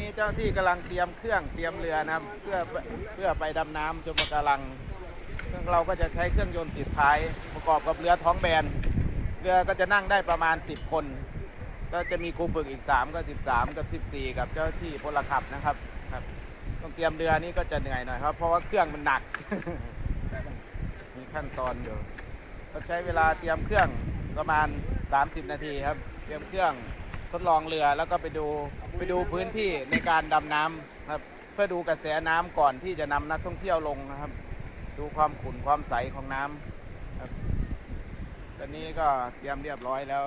นี้เจ้าที่กำลังเตรียมเครื่องเตรียมเรือนะครับ เพื่อเพื่อไปดำน้ำชมปะการัง ซึ่งเราก็จะใช้เครื่องยนต์ติดท้าย ประกอบกับเรือท้องแบน เรือก็จะนั่งได้ประมาณ 10 คน ก็จะมีครูฝึกอีก 3 ก็ 13 กับ 14 กับเจ้าที่พลขับนะครับครับ ต้องเตรียมเรือนี่ก็จะเหนื่อยหน่อยครับ เพราะว่าเครื่องมันหนัก มีขั้นตอนอยู่ก็ใช้เวลาเตรียมเครื่องประมาณ 30 นาทีครับ เตรียมเครื่องทดลองเรือแล้วก็ไปดู ไปดูพื้นที่ในการดำน้ำครับ เพื่อดูกระแสน้ำก่อนที่จะนำนักท่องเที่ยวลงนะครับ ดูความขุ่นความใสของน้ำครับตอนนี้ก็เตรียมเรียบร้อยแล้ว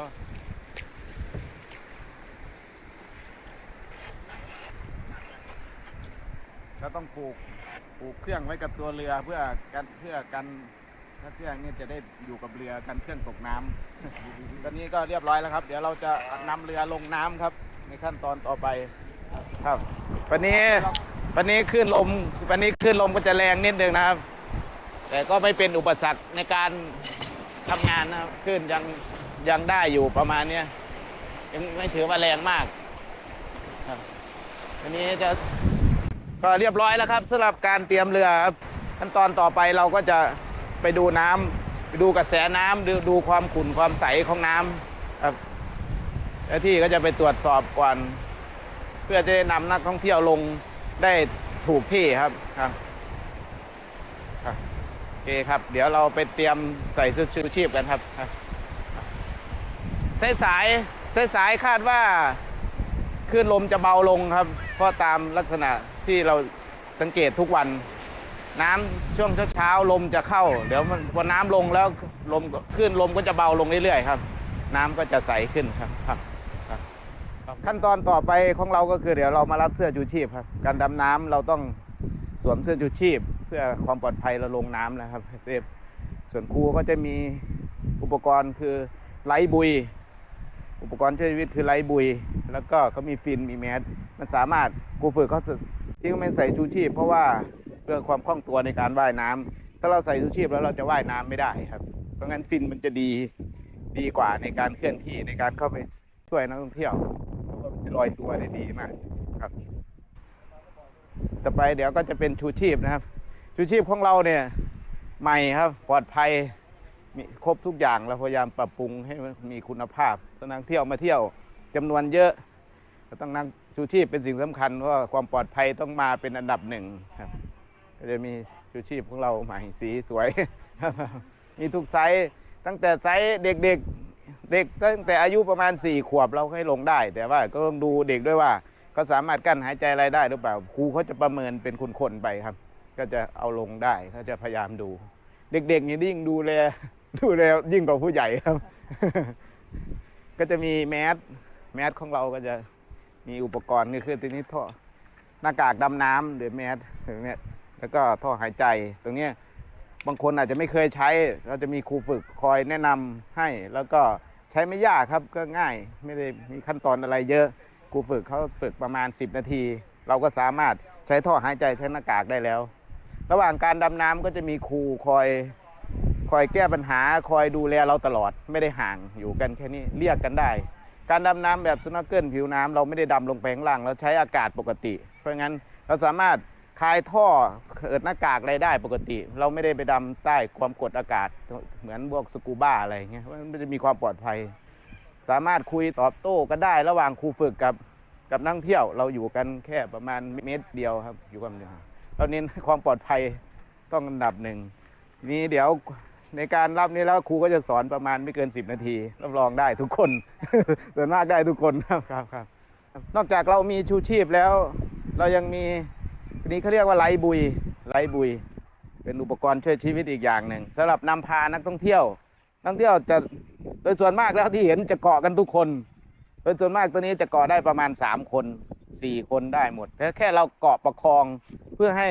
เราต้องปลูกปลูกเครื่องไว้กับตัวเรือเพื่อกันเพื่อกันถ้าเครื่องนี่จะได้อยู่กับเรือกันเครื่องตกน้ำตอนนี้ก็เรียบร้อยแล้วครับ เดี๋ยวเราจะนำเรือลงน้ำครับ ในขั้นตอนต่อไปครับวันนี้วันนี้ขึ้นลมวันนี้ขึ้นลมก็จะแรงนิดนึงนะครับ แต่ก็ไม่เป็นอุปสรรคในการทำงานนะครับขึ้นยังยังได้อยู่ประมาณเนี้ยยังไม่ถือว่าแรงมากครับวันนี้จะก็เรียบร้อยแล้วครับสำหรับการเตรียมเรือครับขั้นตอนต่อไปเราก็จะไปดูน้ำไปดูกระแสน้ำดูดูความขุ่นความใสของน้ำครับ จ้าที่ก็จะไปตรวจสอบก่อน เพื่อจะได้นำนักท่องเที่ยวลงได้ถูกที่ครับครับโอเคครับ เดี๋ยวเราไปเตรียมใส่ชุดชูชีพกันครับครับสายสายสายสายคาดว่าคลื่นลมจะเบาลงครับ เพราะตามลักษณะที่เราสังเกตทุกวัน น้ำช่วงเช้าๆลมจะเข้า เดี๋ยวมันพอน้ำลงแล้วลมคลื่นลมก็จะเบาลงเรื่อยๆครับ น้ำก็จะใสขึ้นครับครับครับครับ ขั้นตอนต่อไปของเราก็คือเดี๋ยวเรามารับเสื้อชูชีพครับ การดำน้ำเราต้องสวมเสื้อชูชีพ เพื่อความปลอดภัยเราลงน้ำนะครับเซฟส่วนครูก็จะมีอุปกรณ์คือไลท์บุย อุปกรณ์ช่วยชีวิตคือไลท์บุย แล้วก็เขามีฟินมีแมสมันสามารถครูฝึกเขาที่เขาไม่ใส่ชูชีพ เพราะว่าเพื่อความคล่องตัวในการว่ายน้ำถ้าเราใส่ชูชีพแล้วเราจะว่ายน้ำไม่ได้ครับ เพราะงั้นฟินมันจะดีดีกว่าในการเคลื่อนที่ในการเข้าไปช่วยนักท่องเที่ยว ลอยตัวได้ดีมากครับ ต่อไปเดี๋ยวก็จะเป็นชูชีพนะครับ ชูชีพของเราเนี่ยใหม่ครับปลอดภัยมีครบทุกอย่างเราพยายามปรับปรุงให้มันมีคุณภาพตองนักเที่ยวมาเที่ยวจำนวนเยอะก็ต้องนั่งชูชีพเป็นสิ่งสำคัญเพราะว่าความปลอดภัยต้องมาเป็นอันดับหนึ่งครับ ก็จะมีชูชีพของเราใหม่สีสวยมีทุกไซส์ตั้งแต่ไซส์เด็กๆ เด็กตั้งแต่อายุประมาณ 4 ขวบเราให้ลงได้ แต่ว่าก็ต้องดูเด็กด้วยว่าเขาสามารถกั้นหายใจอะไรได้หรือเปล่าครูเขาจะประเมินเป็นคนๆไปครับ ก็จะเอาลงได้เขาจะพยายามดู เด็กๆนี่ยิ่งดูแลดูแลยิ่งกว่าผู้ใหญ่ครับ ก็จะมีแมสแมสของเราก็จะมีอุปกรณ์นี่คือตัวนี้ท่อหน้ากากดำน้ำหรือแมสตรงนี้แล้วก็ท่อหายใจตรงนี้บางคนอาจจะไม่เคยใช้ เราจะมีครูฝึกคอยแนะนำให้แล้วก็ ใช้ไม่ยากครับก็ง่ายไม่ได้มีขั้นตอนอะไรเยอะครูฝึกเขาฝึกประมาณ 10 นาที เราก็สามารถใช้ท่อหายใจใช้หน้ากากได้แล้ว ระหว่างการดำน้ำก็จะมีครูคอยคอยแก้ปัญหาคอยดูแลเราตลอดไม่ได้ห่างอยู่กันแค่นี้เรียกกันได้ การดำน้ำแบบสโนว์เกิลผิวน้ำเราไม่ได้ดำลงไปข้างล่างเราใช้อากาศปกติ เพราะงั้นเราสามารถ คลายท่อเกิดหน้ากากอะไรได้ปกติ เราไม่ได้ไปดำใต้ความกดอากาศเหมือนพวกสกูบ้าอะไรเงี้ยเพราะมันจะมีความปลอดภัย สามารถคุยตอบโต้กันได้ระหว่างครูฝึกกับกับนักเที่ยวเราอยู่กันแค่ประมาณเมตรเดียวครับอยู่กันเดียวเราเน้นความปลอดภัยต้องอันดับหนึ่งนี่เดี๋ยวในการรับนี้แล้วครูก็จะสอนประมาณไม่เกิน 10 นาทีรับรองได้ทุกคนส่วนมากได้ทุกคนครับครับครับ นอกจากเรามีชูชีพแล้ว เรายังมี นี้เขาเรียกว่าไลบุยไลบุย เป็นอุปกรณ์ช่วยชีวิตอีกอย่างหนึ่งสำหรับนำพานักท่องเที่ยวนักท่องเที่ยวจะโดยส่วนมากแล้วที่เห็นจะเกาะกันทุกคนโดยส่วนมากตัวนี้จะเกาะได้ประมาณ 3 คน 4 คนได้หมดแต่แค่เราเกาะประคองเพื่อให้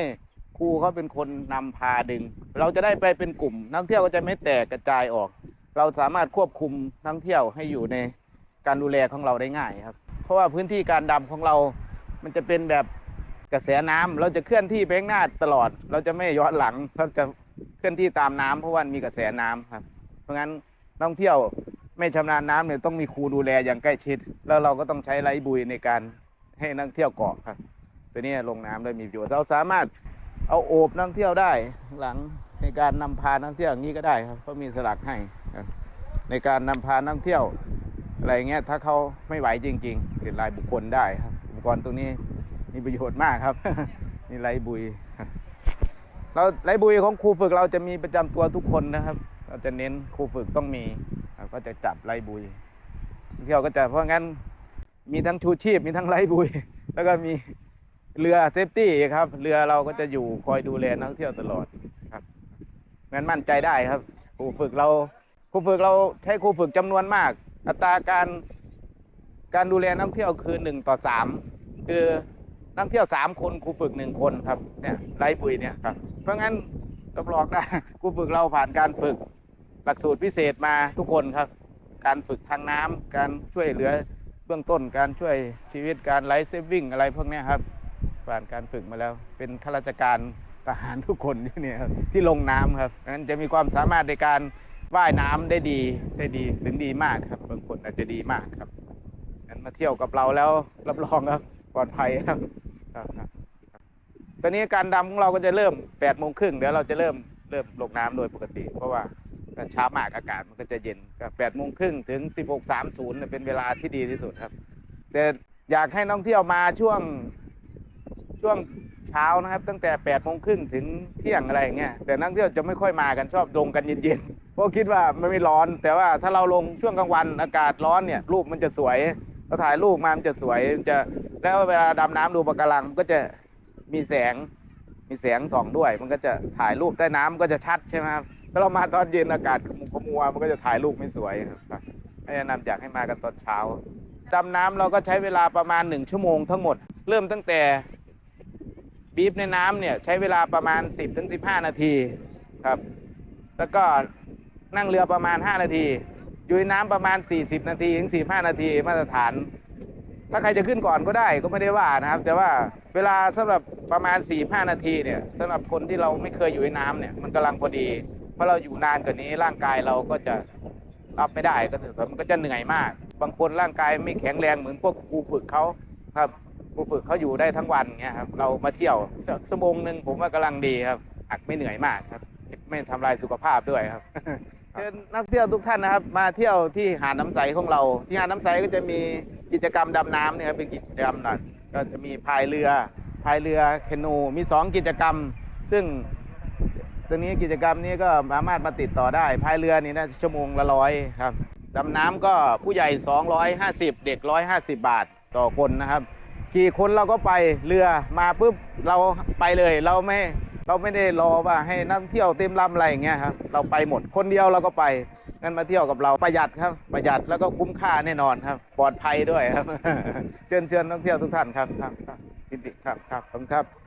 ครูเขาเป็นคนนำพาดึง เราจะได้ไปเป็นกลุ่ม นักท่องเที่ยวก็จะไม่แตกกระจายออก เราสามารถควบคุมนักท่องเที่ยวให้อยู่ในการดูแลของเราได้ง่ายครับ เพราะว่าพื้นที่การดำของเรา มันจะเป็นแบบ กระแสน้ำเราจะเคลื่อนที่ไปข้างหน้าตลอด เราจะไม่ย้อนหลังเราจะเคลื่อนที่ตามน้ำเพราะว่ามีกระแสน้ำครับ เพราะงั้นนักท่องเที่ยวไม่ชำนาญน้ำเนี่ยต้องมีครูดูแลอย่างใกล้ชิด แล้วเราก็ต้องใช้ไลฟ์บุยในการให้นักเที่ยวเกาะครับ ตัวนี้ลงน้ำได้มีประโยชน์เราสามารถเอาโอบนักเที่ยวได้หลังในการนำพานักท่องเที่ยวอย่างนี้ก็ได้ครับเขามีสลักให้ครับในการนำพานักท่องเที่ยวอะไรเงี้ยถ้าเขาไม่ไหวจริงๆเป็นรายบุคคลได้ครับอุปกรณ์ตรงนี้ มีประโยชน์มากครับ นี่ไรบุยเราไรบุยของครูฝึกเราจะมีประจำตัวทุกคนนะครับ เราจะเน้นครูฝึกต้องมีเราก็จะจับไรบุยเที่ยวก็จะเพราะงั้นมีทั้งชูชีพมีทั้งไรบุย แล้วก็มีเรือเซฟตี้ครับ เรือเราก็จะอยู่คอยดูแลนักท่องเที่ยวตลอดครับงั้นมั่นใจได้ครับครูฝึกเราครูฝึกเราใช้ครูฝึกจำนวนมาก อัตราการการดูแลนักท่องเที่ยวคือหนึ่งต่อสามคือ นักเที่ยวสามคนครูฝึกหนึ่งคนครับเนี่ยไรบุยเนี่ยครับเพราะงั้นรับรองได้ครูฝึกเราผ่านการฝึกหลักสูตรพิเศษมาทุกคนครับ การฝึกทางน้ำการช่วยเหลือเบื้องต้นการช่วยชีวิตการไลฟ์เซฟวิ่งอะไรพวกนี้ครับผ่านการฝึกมาแล้วเป็นข้าราชการทหารทุกคนที่เนี่ยครับที่ลงน้ำครับนั้นจะมีความสามารถในการว่ายน้ำได้ดีได้ดีถึงดีมากครับบางคนอาจจะดีมากครับงั้นมาเที่ยวกับเราแล้วรับรองครับปลอดภัยครับ ครับครับตอนนี้การดำของเราก็จะเริ่ม8ปดโมงครึ่งเดี๋ยวเราจะเริ่มเริ่มลงน้ำโดยปกติ เพราะว่าถ้าเช้ามากอากาศมันก็จะเย็นก็แปดโมงครึ่งถึง16.30เนี่ยเป็นเวลาที่ดีที่สุดครับ แต่อยากให้นักท่องเที่ยวมาช่วงช่วงเช้านะครับ ตั้งแต่8ปดโมงครึ่งถึงเที่ยงอะไรอย่างเงี้ยแต่นักท่องเที่ยวจะไม่ค่อยมากันชอบลงกันเย็นๆเพราะคิดว่ามันไม่ร้อน แต่ว่าถ้าเราลงช่วงกลางวันอากาศร้อนเนี่ยรูปมันจะสวยเราถ่ายรูปมามันจะสวยมันจะ แล้วเวลาดำน้ำดูปะการังมันก็จะมีแสงมีแสงส่องด้วย มันก็จะถ่ายรูปใต้น้ำมันก็จะชัดใช่ไหมครับถ้าเรามาตอนเย็นอากาศขมุขมัว มันก็จะถ่ายรูปไม่สวยครับให้แนะนอยากให้มากันตอนเช้าดำน้ำเราก็ใช้เวลาประมาณหนึ่งชั่วโมงทั้งหมด เริ่มตั้งแต่บีบในน้ำเนี่ยใช้เวลาประมาณ 10-15ถึง15 นาทีครับ แล้วก็นั่งเรือประมาณ 5 นาที อยู่ในน้ำประมาณ 40 นาทีถึง 45 นาทีมาตรฐาน ถ้าใครจะขึ้นก่อนก็ได้ก็ไม่ได้ว่านะครับ แต่ว่าเวลาสำหรับประมาณ 45 นาทีเนี่ยสำหรับคนที่เราไม่เคยอยู่ในน้ำเนี่ยมันกำลังพอดีเพราะเราอยู่นานกว่านี้ร่างกายเราก็จะรับไม่ได้ก็ถือว่ามันก็จะเหนื่อยมาก บางคนร่างกายไม่แข็งแรงเหมือนพวกครูฝึกเขาครับครูฝึกเขาอยู่ได้ทั้งวันเงี้ยครับเรามาเที่ยวสักชั่วโมงหนึ่งผมว่ากำลังดีครับอักไม่เหนื่อยมากครับ ไม่ทำลายสุขภาพด้วยครับ เชิญนักเที่ยวทุกท่านนะครับ มาเที่ยวที่หาดน้ำใสของเรา ที่หาดน้ำใสก็จะมีกิจกรรมดำน้ำเนี่ยครับเป็นกิจกรรมหน่อยก็จะมีพายเรือพายเรือแคนูมีสองกิจกรรม ซึ่งตัวนี้กิจกรรมนี้ก็สามารถมาติดต่อได้พายเรือนี่นะชั่วโมงละร้อยครับดำน้ำก็ผู้ใหญ่ 250 เด็ก 150 บาทต่อคนนะครับ กี่คนเราก็ไปเรือมาปุ๊บเราไปเลยเราไม่ เราไม่ได้รอว่าให้นักท่องเที่ยวเต็มลำอะไรอย่างเงี้ยครับเราไปหมดคนเดียวเราก็ไปงั้นมาเที่ยวกับเราประหยัดครับ ประหยัดแล้วก็คุ้มค่าแน่นอนครับ ปลอดภัยด้วยครับ เชิญเชิญนักท่องเที่ยวทุกท่านครับครับครับยินดีครับครับขอบคุณครับ